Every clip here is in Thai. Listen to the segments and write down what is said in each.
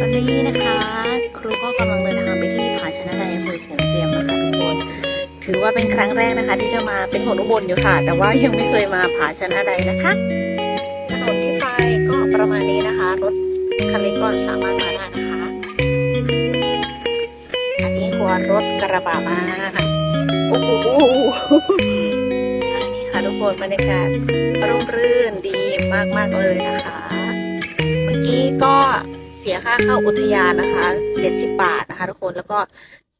ตอนนี้นะคะ ครูก็กำลังเดินทางไปที่ผาชนะใดอำเภอโขงเจียมนะคะทุกคน ถือว่าเป็นครั้งแรกนะคะ ที่จะมาเป็นคนอุบลอยู่ค่ะ แต่ว่ายังไม่เคยมาผาชนะใดนะคะถนนที่ไปก็ประมาณนี้นะคะ รถคันเล็กก็สามารถมาได้นะคะอันนี้หัวรถกระบะมาโอ้โหอันนี้ค่ะทุกคนบรรยากาศร่มรื่นดีมากๆเลยนะคะ เมื่อกี้ก็ เสียค่าเข้าอุทยานนะคะ 70 บาทนะคะ ทุกคนแล้วก็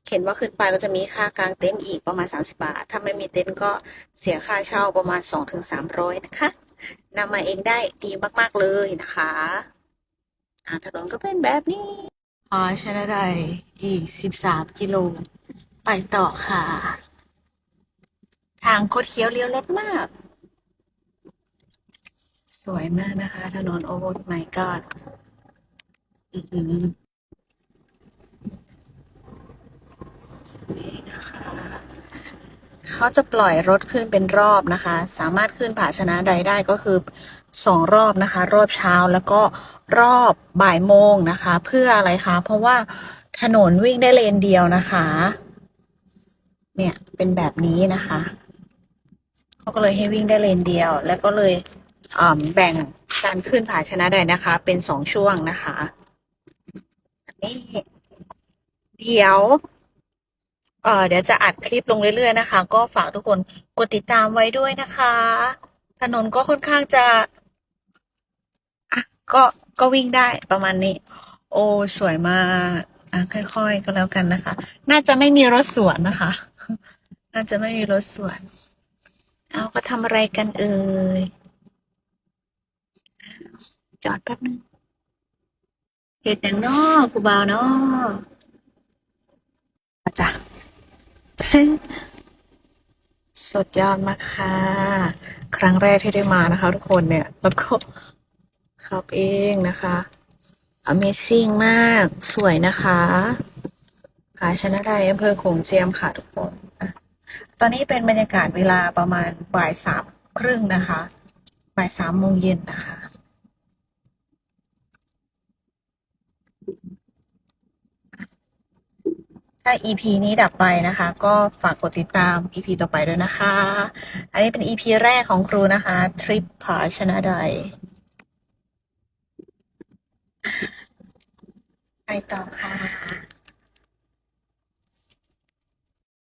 เข็นว่าขึ้นไปก็จะมีค่ากลางเต็นท์อีกประมาณ 30 บาท ถ้าไม่มีเต็นท์ก็เสียค่าเช่าประมาณ 2-300 นะคะนำมาเองได้ดีมาก ๆ เลยนะคะอาถนนก็เป็นแบบนี้พอชนะได้อีก 13 กิโล ไปต่อค่ะ ทางคดเคี้ยวเลี้ยวรถมาก สวยมากนะคะ ถนนโอ้ my god อื อหือนี่นะคะเขาจะปล่อยรถขึ้นเป็นรอบนะคะ สามารถขึ้นผาชนะใดได้ก็คือสองรอบนะคะ รอบเช้าแล้วก็รอบบ่ายโมงนะคะ เพื่ออะไรคะ เพราะว่าถนนวิ่งได้เลนเดียวนะคะ เนี่ยเป็นแบบนี้นะคะเขาก็เลยให้วิ่งได้เลนเดียว แล้วก็เลยแบ่งการขึ้นผาชนะใดนะคะ เป็นสองช่วงนะคะ นี่เดี๋ยวเออเดี๋ยวจะอัดคลิปลงเรื่อยๆนะคะ ก็ฝากทุกคนกดติดตามไว้ด้วยนะคะ ถนนก็ค่อนข้างจะอะก็ก็วิ่งได้ประมาณนี้ โอ้สวยมากอะค่อยๆก็แล้วกันนะคะ น่าจะไม่มีรถสวนนะคะ น่าจะไม่มีรถสวน เอาก็ทำอะไรกันเอ่ยจอดแป๊บนึง เหตุอย่างนอกูบ่าวเนออาจ้ะ สุดยอดมากค่ะ ครั้งแรกที่ได้มานะคะ ทุกคนเนี่ย แล้วก็ขับเองนะคะ Amazing มากสวยนะคะผาชนะใดอำเภอโขงเจียมค่ะทุกคนอะตอนนี้เป็นบรรยากาศเวลาประมาณบ่ายสามครึ่งนะคะบ่ายสามโมงเย็นนะคะ ถ้า EP นี้ดับไปนะคะ ก็ฝากกดติดตาม EP ต่อไปด้วยนะคะ อันนี้เป็น EP แรกของครูนะคะทริปผาชนะใดไปต่อค่ะ